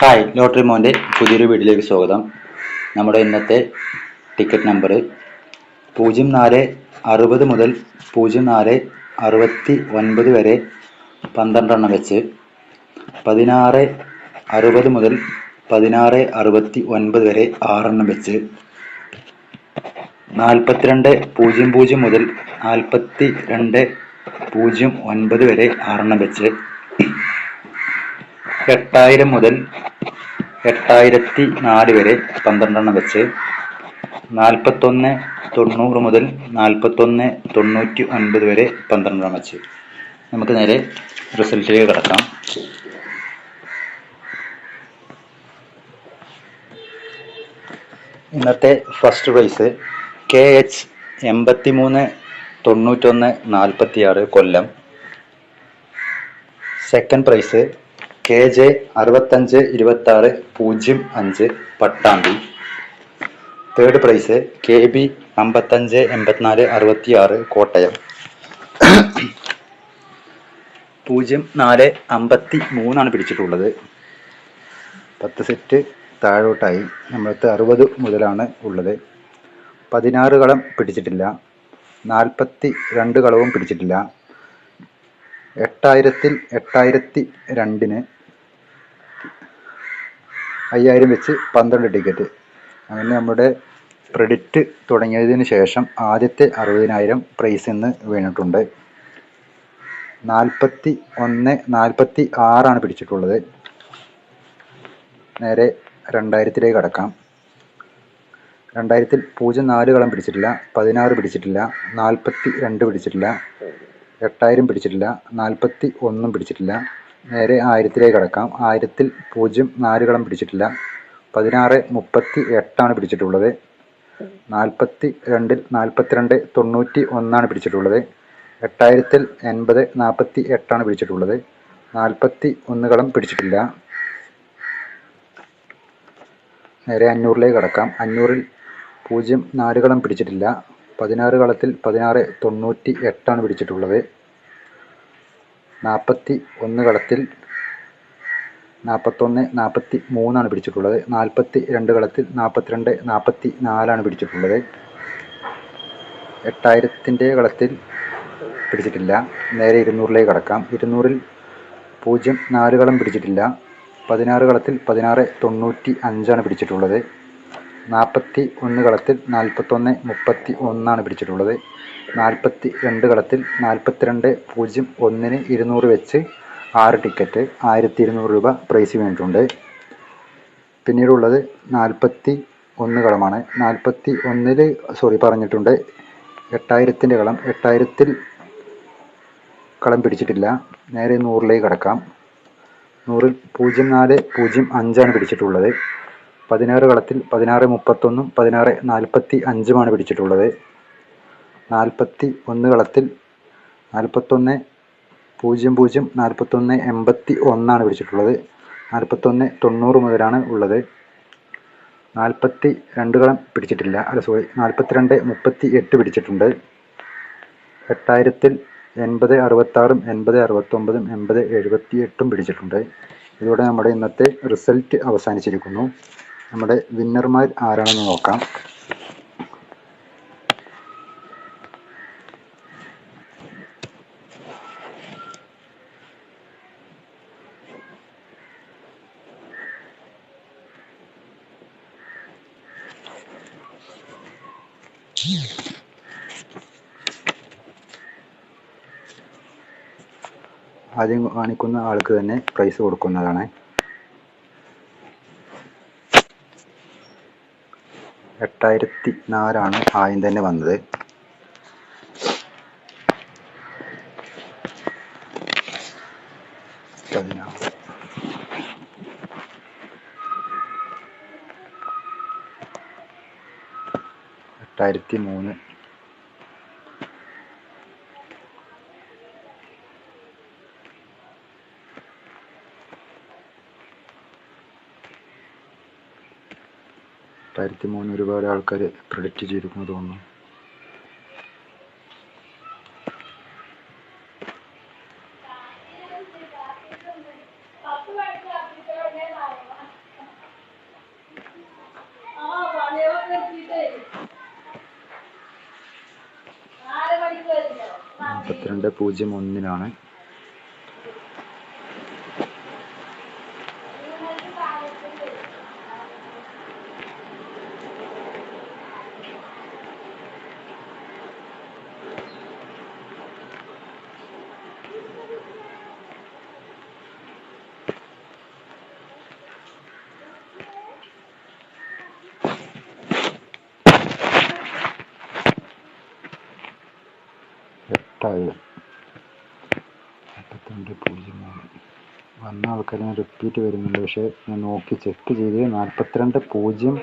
Hi lottery മോന്റെ പുതിയൊരു വീട്ടിലേക്ക് സ്വാഗതം. നമ്മുടെ ഇന്നത്തെ ടിക്കറ്റ് നമ്പർ പൂജ്യം നാല് അറുപത് മുതൽ പൂജ്യം നാല് അറുപത്തി ഒൻപത് വരെ പന്ത്രണ്ടെണ്ണം വെച്ച് പതിനാറ് അറുപത് മുതൽ പതിനാറ് അറുപത്തി ഒൻപത് വരെ ആറെണ്ണം വെച്ച് നാൽപ്പത്തിരണ്ട് പൂജ്യം പൂജ്യം മുതൽ നാൽപ്പത്തി രണ്ട് പൂജ്യം ഒൻപത് വരെ ആറെണ്ണം വെച്ച് എട്ടായിരം മുതൽ എട്ടായിരത്തി നാല് വരെ പന്ത്രണ്ടെണ്ണം വെച്ച് നാൽപ്പത്തൊന്ന് തൊണ്ണൂറ് മുതൽ നാൽപ്പത്തൊന്ന് തൊണ്ണൂറ്റി ഒൻപത് വരെ പന്ത്രണ്ടെണ്ണം വെച്ച്. നമുക്ക് നേരെ റിസൾട്ടിലേക്ക് കിടക്കാം. ഇന്നത്തെ ഫസ്റ്റ് പ്രൈസ് കെ എച്ച് എൺപത്തി മൂന്ന് തൊണ്ണൂറ്റൊന്ന് നാൽപ്പത്തി ആറ് Kollam. Second prize K J അറുപത്തഞ്ച് ഇരുപത്തി ആറ് പൂജ്യം അഞ്ച് Pattambi. Third prize K B അമ്പത്തഞ്ച് എൺപത്തിനാല് അറുപത്തി ആറ് കോട്ടയം. പൂജ്യം നാല് അമ്പത്തി മൂന്നാണ് പിടിച്ചിട്ടുള്ളത്. പത്ത് സെറ്റ് താഴോട്ടായി. നമ്മളടുത്ത് അറുപത് മുതലാണ് ഉള്ളത്. പതിനാറ് കളം പിടിച്ചിട്ടില്ല. നാൽപ്പത്തി രണ്ട് കളവും പിടിച്ചിട്ടില്ല. എട്ടായിരത്തിൽ എട്ടായിരത്തി രണ്ടിന് അയ്യായിരം വെച്ച് പന്ത്രണ്ട് ടിക്കറ്റ്. അങ്ങനെ നമ്മുടെ ക്രെഡിറ്റ് തുടങ്ങിയതിന് ശേഷം ആദ്യത്തെ അറുപതിനായിരം പ്രൈസ് ഇന്ന് വീണിട്ടുണ്ട്. നാൽപ്പത്തി ഒന്ന് നാൽപ്പത്തി ആറാണ് പിടിച്ചിട്ടുള്ളത്. നേരെ രണ്ടായിരത്തിലേക്ക് കടക്കാം. രണ്ടായിരത്തിൽ പൂജ്യം നാല് കളം പിടിച്ചിട്ടില്ല പതിനാറ് പിടിച്ചിട്ടില്ല നാൽപ്പത്തി രണ്ട് പിടിച്ചിട്ടില്ല എട്ടായിരം പിടിച്ചിട്ടില്ല നാൽപ്പത്തി ഒന്നും പിടിച്ചിട്ടില്ല നേരെ ആയിരത്തിലേക്ക് കടക്കാം. ആയിരത്തിൽ പൂജ്യം നാല് കളം പിടിച്ചിട്ടില്ല. പതിനാറ് മുപ്പത്തി എട്ടാണ് പിടിച്ചിട്ടുള്ളത്. നാൽപ്പത്തി രണ്ടിൽ നാൽപ്പത്തിരണ്ട് തൊണ്ണൂറ്റി ഒന്നാണ് പിടിച്ചിട്ടുള്ളത്. എട്ടായിരത്തിൽ എൺപത് നാൽപ്പത്തി എട്ടാണ് പിടിച്ചിട്ടുള്ളത്. നാൽപ്പത്തി ഒന്ന് കളം പിടിച്ചിട്ടില്ല. നേരെ അഞ്ഞൂറിലേക്ക് കടക്കാം. അഞ്ഞൂറിൽ പൂജ്യം നാല് കളം പിടിച്ചിട്ടില്ല. പതിനാറ് കളത്തിൽ പതിനാറ് തൊണ്ണൂറ്റി എട്ടാണ് പിടിച്ചിട്ടുള്ളത്. നാൽപ്പത്തി ഒന്ന് കളത്തിൽ നാൽപ്പത്തൊന്ന് നാൽപ്പത്തി മൂന്നാണ് പിടിച്ചിട്ടുള്ളത്. നാൽപ്പത്തി രണ്ട് കളത്തിൽ നാൽപ്പത്തിരണ്ട് നാൽപ്പത്തി നാലാണ് പിടിച്ചിട്ടുള്ളത്. എട്ടായിരത്തിന്റെ കളത്തിൽ പിടിച്ചിട്ടില്ല. നേരെ ഇരുന്നൂറിലേക്ക് കടക്കാം. ഇരുന്നൂറിൽ പൂജ്യം നാല് കളം പിടിച്ചിട്ടില്ല. പതിനാറ് കളത്തിൽ പതിനാറ് തൊണ്ണൂറ്റി അഞ്ചാണ് പിടിച്ചിട്ടുള്ളത്. നാൽപ്പത്തി ഒന്ന് കളത്തിൽ നാൽപ്പത്തൊന്ന് മുപ്പത്തി ഒന്നാണ് പിടിച്ചിട്ടുള്ളത്. നാൽപ്പത്തി രണ്ട് കളത്തിൽ നാൽപ്പത്തിരണ്ട് പൂജ്യം ഒന്നിന് ഇരുന്നൂറ് വെച്ച് ആറ് ടിക്കറ്റ് ആയിരത്തി ഇരുന്നൂറ് രൂപ പ്രൈസ് വീണിട്ടുണ്ട്. പിന്നീടുള്ളത് നാൽപ്പത്തി ഒന്ന് കളമാണ്. നാൽപ്പത്തി ഒന്നിൽ സോറി പറഞ്ഞിട്ടുണ്ട്. എട്ടായിരത്തിന്റെ കളം. എട്ടായിരത്തിൽ കളം പിടിച്ചിട്ടില്ല. നേരെ നൂറിലേക്ക് കടക്കാം. നൂറിൽ പൂജ്യം നാല് പൂജ്യം അഞ്ചാണ് പിടിച്ചിട്ടുള്ളത്. പതിനാറ് കളത്തിൽ പതിനാറ് മുപ്പത്തൊന്നും പതിനാറ് നാൽപ്പത്തി അഞ്ചുമാണ് പിടിച്ചിട്ടുള്ളത്. നാൽപ്പത്തി ഒന്ന് കളത്തിൽ നാൽപ്പത്തൊന്ന് പൂജ്യം പൂജ്യം നാൽപ്പത്തൊന്ന് എൺപത്തി ഒന്നാണ് പിടിച്ചിട്ടുള്ളത്. നാൽപ്പത്തൊന്ന് തൊണ്ണൂറ് മുതലാണ് ഉള്ളത്. നാൽപ്പത്തി രണ്ട് കളം പിടിച്ചിട്ടില്ല. അല്ല സോറി നാൽപ്പത്തിരണ്ട് മുപ്പത്തി എട്ട് പിടിച്ചിട്ടുണ്ട്. എട്ടായിരത്തിൽ എൺപത് അറുപത്താറും എൺപത് അറുപത്തൊമ്പതും എൺപത് എഴുപത്തി എട്ടും പിടിച്ചിട്ടുണ്ട്. ഇതോടെ നമ്മുടെ ഇന്നത്തെ റിസൾട്ട് അവസാനിച്ചിരിക്കുന്നു. നമ്മുടെ വിന്നർമാർ ആരാണെന്ന് നോക്കാം. ആദ്യം കാണിക്കുന്ന ആൾക്ക് തന്നെ പ്രൈസ് കൊടുക്കുന്നതാണ്. എട്ടായിരത്തി നാലാണ് ആദ്യം തന്നെ വന്നത്. എട്ടായിരത്തി മൂന്ന് രണ്ടായിരത്തി മൂന്ന് ഒരുപാട് ആൾക്കാർ പ്രെഡിക്റ്റ് ചെയ്തിരുന്നു തോന്നുന്നു. മുപ്പത്തിരണ്ട് പൂജ്യം ഒന്നിനാണ്. എട്ടായിരം നാൽപ്പത്തിരണ്ട് പൂജ്യം മൂന്ന് വന്ന ആൾക്കാരിന് റിപ്പീറ്റ് വരുന്നുണ്ട്. പക്ഷേ ഞാൻ നോക്കി ചെക്ക് ചെയ്ത് നാൽപ്പത്തിരണ്ട് പൂജ്യം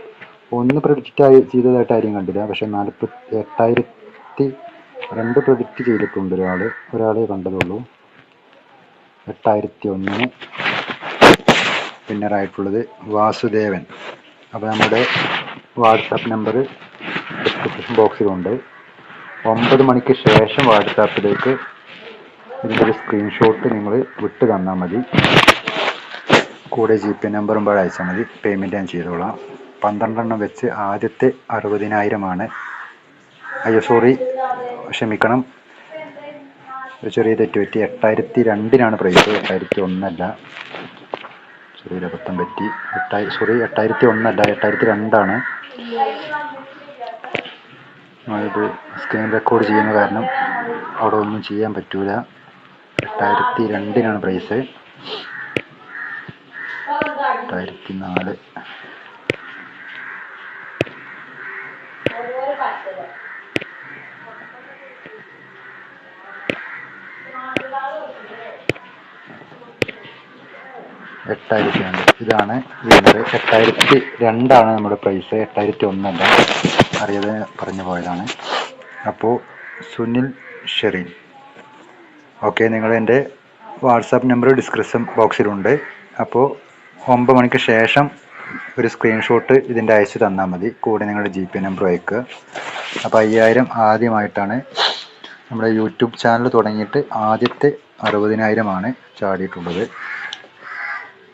ഒന്ന് പ്രൊഡിക്റ്റ് ആയി ചെയ്തതായിട്ട് ആരും കണ്ടില്ല. പക്ഷേ നാൽപ്പത്തി എട്ടായിരത്തി രണ്ട് പ്രൊഡിക്റ്റ് ചെയ്തിട്ടുണ്ട് ഒരാൾ ഒരാളെ കണ്ടതുള്ളൂ എട്ടായിരത്തി ഒന്നിന് വിന്നറായിട്ടുള്ളത് വാസുദേവൻ. അപ്പോൾ നമ്മുടെ വാട്സാപ്പ് നമ്പർ ഡിസ്ക്രിപ്ഷൻ ബോക്സിലുണ്ട് ഒമ്പത് മണിക്ക് ശേഷം വാട്സാപ്പിലേക്ക് ഇതിന്റെ ഒരു സ്ക്രീൻഷോട്ട് നിങ്ങൾ വിട്ട് തന്നാൽ മതി. കൂടെ ജി പേ നമ്പറും പാടെ അയച്ചാൽ മതി. പേയ്മെന്റ് ഞാൻ ചെയ്തോളാം. പന്ത്രണ്ടെണ്ണം വെച്ച് ആദ്യത്തെ അറുപതിനായിരമാണ്. അയ്യോ സോറി ക്ഷമിക്കണം. ഒരു ചെറിയ തെറ്റ് പറ്റി എട്ടായിരത്തി രണ്ടിനാണ് പ്രൈസ് എട്ടായിരത്തി ഒന്നല്ല ചെറിയൊരു അബദ്ധം പറ്റി. എട്ടായി സോറി എട്ടായിരത്തി ഒന്നല്ല എട്ടായിരത്തി രണ്ടാണ് ഇത് സ്ക്രീൻ റെക്കോർഡ് ചെയ്യുന്ന കാരണം അവിടെ ഒന്നും ചെയ്യാൻ പറ്റൂല. എട്ടായിരത്തി രണ്ടിനാണ് പ്രൈസ് എട്ടായിരത്തി നാല് എട്ടായിരത്തി രണ്ട് ഇതാണ് വിന്നർ എട്ടായിരത്തി രണ്ടാണ് നമ്മുടെ പ്രൈസ് എട്ടായിരത്തി ഒന്നല്ല അറിയാതെ പറഞ്ഞു പോയതാണ്. അപ്പോൾ സുനിൽ ഷെറിൻ. ഓക്കെ നിങ്ങൾ എന്റെ വാട്സാപ്പ് നമ്പർ ഡിസ്ക്രിപ്ഷൻ ബോക്സിലുണ്ട്. അപ്പോൾ ഒമ്പത് മണിക്ക് ശേഷം ഒരു സ്ക്രീൻഷോട്ട് ഇതിന്റെ അയച്ചു തന്നാൽ മതി. കൂടെ നിങ്ങളുടെ ജി പി നമ്പർ അയക്കുക. അപ്പോൾ അയ്യായിരം ആദ്യമായിട്ടാണ് നമ്മുടെ യൂട്യൂബ് ചാനൽ തുടങ്ങിയിട്ട് ആദ്യത്തെ അറുപതിനായിരമാണ് ചാടിയിട്ടുള്ളത്.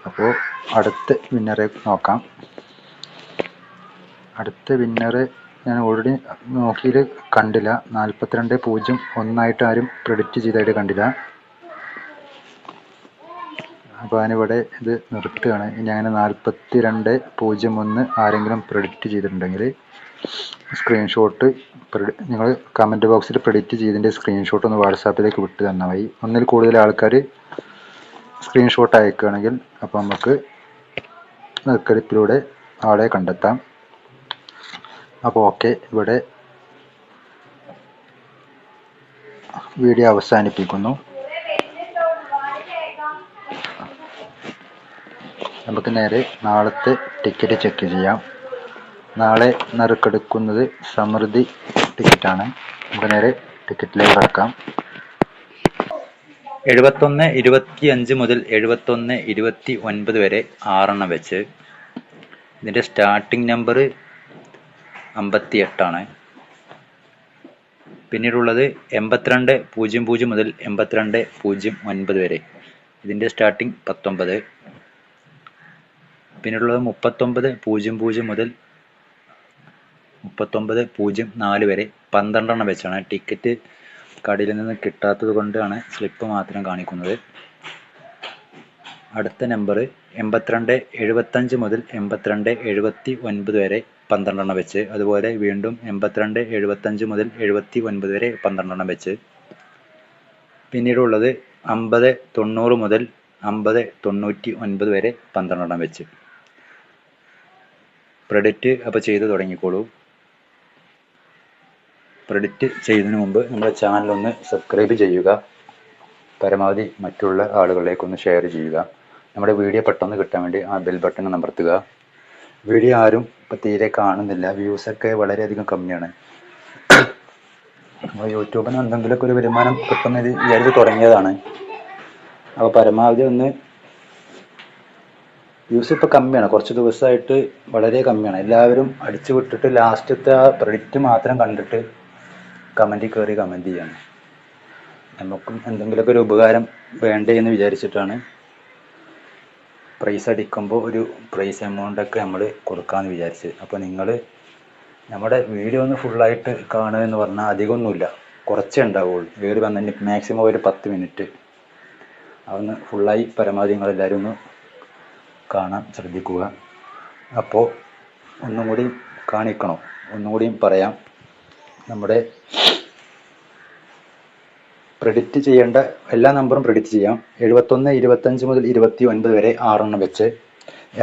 അപ്പോൾ അടുത്ത വിന്നറെ നോക്കാം. അടുത്ത വിന്നർ ഞാൻ ഓൾറെഡി നോക്കിയിൽ കണ്ടില്ല. നാൽപ്പത്തിരണ്ട് പൂജ്യം ഒന്നായിട്ട് ആരും പ്രെഡിക്റ്റ് ചെയ്തതായിട്ട് കണ്ടില്ല. അപ്പോൾ ഞാനിവിടെ ഇത് നിർത്തുകയാണ്. ഇനി അങ്ങനെ നാൽപ്പത്തി രണ്ട് പൂജ്യം ഒന്ന് ആരെങ്കിലും പ്രെഡിക്റ്റ് ചെയ്തിട്ടുണ്ടെങ്കിൽ സ്ക്രീൻഷോട്ട് നിങ്ങൾ കമന്റ് ബോക്സിൽ പ്രെഡിക്റ്റ് ചെയ്തതിന്റെ സ്ക്രീൻഷോട്ട് ഒന്ന് വാട്സാപ്പിലേക്ക് വിട്ട് തന്നാൽ മതി. ഒന്നിൽ കൂടുതൽ ആൾക്കാർ സ്ക്രീൻഷോട്ട് അയക്കുകയാണെങ്കിൽ അപ്പോൾ നമുക്ക് നറുക്കെടുപ്പിലൂടെ ആളെ കണ്ടെത്താം. അപ്പോൾ ഓക്കെ ഇവിടെ വീഡിയോ അവസാനിപ്പിക്കുന്നു. നമുക്ക് നേരെ നാളത്തെ ടിക്കറ്റ് ചെക്ക് ചെയ്യാം. നാളെ നറുക്കെടുക്കുന്നത് സമൃദ്ധി ടിക്കറ്റാണ് നമുക്ക് നേരെ ടിക്കറ്റിലേക്ക് ഇറക്കാം എഴുപത്തൊന്ന് ഇരുപത്തി അഞ്ച് മുതൽ എഴുപത്തൊന്ന് ഇരുപത്തി ഒൻപത് വരെ ആറെണ്ണം വെച്ച് ഇതിന്റെ സ്റ്റാർട്ടിംഗ് നമ്പർ അമ്പത്തി എട്ടാണ് പിന്നീടുള്ളത് എൺപത്തിരണ്ട് പൂജ്യം പൂജ്യം മുതൽ എൺപത്തിരണ്ട് പൂജ്യം ഒൻപത് വരെ. ഇതിന്റെ സ്റ്റാർട്ടിംഗ് പത്തൊമ്പത്. പിന്നീടുള്ളത് മുപ്പത്തൊമ്പത് പൂജ്യം പൂജ്യം മുതൽ മുപ്പത്തൊമ്പത് പൂജ്യം നാല് വരെ പന്ത്രണ്ടെണ്ണം വെച്ചാണ്. ടിക്കറ്റ് കടയിൽ നിന്ന് കിട്ടാത്തത് കൊണ്ടാണ് സ്ലിപ്പ് മാത്രം കാണിക്കുന്നത്. അടുത്ത നമ്പർ എൺപത്തിരണ്ട് എഴുപത്തഞ്ച് മുതൽ എൺപത്തിരണ്ട് എഴുപത്തി ഒൻപത് വരെ പന്ത്രണ്ടെണ്ണം വെച്ച് അതുപോലെ വീണ്ടും എൺപത്തിരണ്ട് എഴുപത്തഞ്ച് മുതൽ എഴുപത്തി ഒൻപത് വരെ പന്ത്രണ്ടെണ്ണം വെച്ച്. പിന്നീടുള്ളത് അമ്പത് തൊണ്ണൂറ് മുതൽ അമ്പത് തൊണ്ണൂറ്റി ഒൻപത് വരെ പന്ത്രണ്ടെണ്ണം വെച്ച്. പ്രെഡിറ്റ് അപ്പോൾ ചെയ്ത് തുടങ്ങിക്കോളൂ. പ്രെഡിറ്റ് ചെയ്യുന്നതിന് മുമ്പ് നമ്മുടെ ചാനൽ ഒന്ന് സബ്സ്ക്രൈബ് ചെയ്യുക. പരമാവധി മറ്റുള്ള ആളുകളിലേക്കൊന്ന് ഷെയർ ചെയ്യുക. നമ്മുടെ വീഡിയോ പെട്ടെന്ന് കിട്ടാൻ വേണ്ടി ആ ബെൽ ബട്ടൺ അമർത്തുക. വീഡിയോ ആരും ഇപ്പം തീരെ കാണുന്നില്ല. വ്യൂസൊക്കെ വളരെയധികം കമ്മിയാണ്. അപ്പോൾ യൂട്യൂബിന് എന്തെങ്കിലുമൊക്കെ ഒരു വരുമാനം കിട്ടുന്ന വിചാരിച്ച് തുടങ്ങിയതാണ്. അപ്പോൾ പരമാവധി ഒന്ന് വ്യൂസ് ഇപ്പോൾ കമ്മിയാണ്. കുറച്ച് ദിവസമായിട്ട് വളരെ കമ്മിയാണ്. എല്ലാവരും അടിച്ചു വിട്ടിട്ട് ലാസ്റ്റത്തെ ആ പ്രെഡിക്റ്റ് മാത്രം കണ്ടിട്ട് കമന്റിൽ കയറി കമന്റ് ചെയ്യാണ്. നമുക്കും എന്തെങ്കിലുമൊക്കെ ഒരു ഉപകാരം വേണ്ടേ എന്ന് വിചാരിച്ചിട്ടാണ് പ്രൈസ് അടിക്കുമ്പോൾ ഒരു പ്രൈസ് എമൗണ്ടൊക്കെ നമ്മൾ കൊടുക്കാമെന്ന് വിചാരിച്ച്. അപ്പോൾ നിങ്ങൾ നമ്മുടെ വീഡിയോ ഒന്ന് ഫുള്ളായിട്ട് കാണുക എന്ന് പറഞ്ഞാൽ അധികമൊന്നുമില്ല കുറച്ചേ ഉണ്ടാവുള്ളൂ. വേറെ വന്നതിന് മാക്സിമം ഒരു പത്ത് മിനിറ്റ് അതൊന്ന് ഫുള്ളായി പരമാവധി നിങ്ങളെല്ലാവരും ഒന്ന് കാണാൻ ശ്രദ്ധിക്കുക. അപ്പോൾ ഒന്നും കൂടി കാണിക്കണം. ഒന്നും കൂടിയും പറയാം. നമ്മുടെ പ്രെഡിക്റ്റ് ചെയ്യേണ്ട എല്ലാ നമ്പറും പ്രെഡിക്റ്റ് ചെയ്യാം. എഴുപത്തൊന്ന് ഇരുപത്തഞ്ച് മുതൽ ഇരുപത്തി ഒൻപത് വരെ ആറെണ്ണം വെച്ച്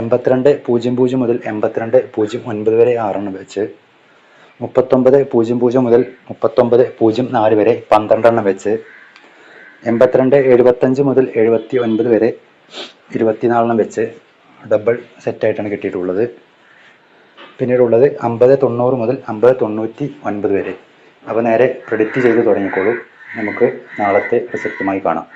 എൺപത്തിരണ്ട് പൂജ്യം പൂജ്യം മുതൽ എൺപത്തിരണ്ട് പൂജ്യം ഒൻപത് വരെ ആറെണ്ണം വെച്ച് മുപ്പത്തൊമ്പത് പൂജ്യം പൂജ്യം മുതൽ മുപ്പത്തൊമ്പത് പൂജ്യം നാല് വരെ പന്ത്രണ്ടെണ്ണം വെച്ച് എൺപത്തിരണ്ട് എഴുപത്തഞ്ച് മുതൽ എഴുപത്തി ഒൻപത് വരെ ഇരുപത്തിനാലെണ്ണം വെച്ച് ഡബിൾ സെറ്റായിട്ടാണ് കിട്ടിയിട്ടുള്ളത്. പിന്നീടുള്ളത് അമ്പത് തൊണ്ണൂറ് മുതൽ അമ്പത് തൊണ്ണൂറ്റി ഒൻപത് വരെ. അപ്പോൾ നേരെ പ്രെഡിക്റ്റ് ചെയ്ത് തുടങ്ങിക്കോളൂ. നമുക്ക് നാളത്തെ റിസൾട്ടുമായി കാണാം.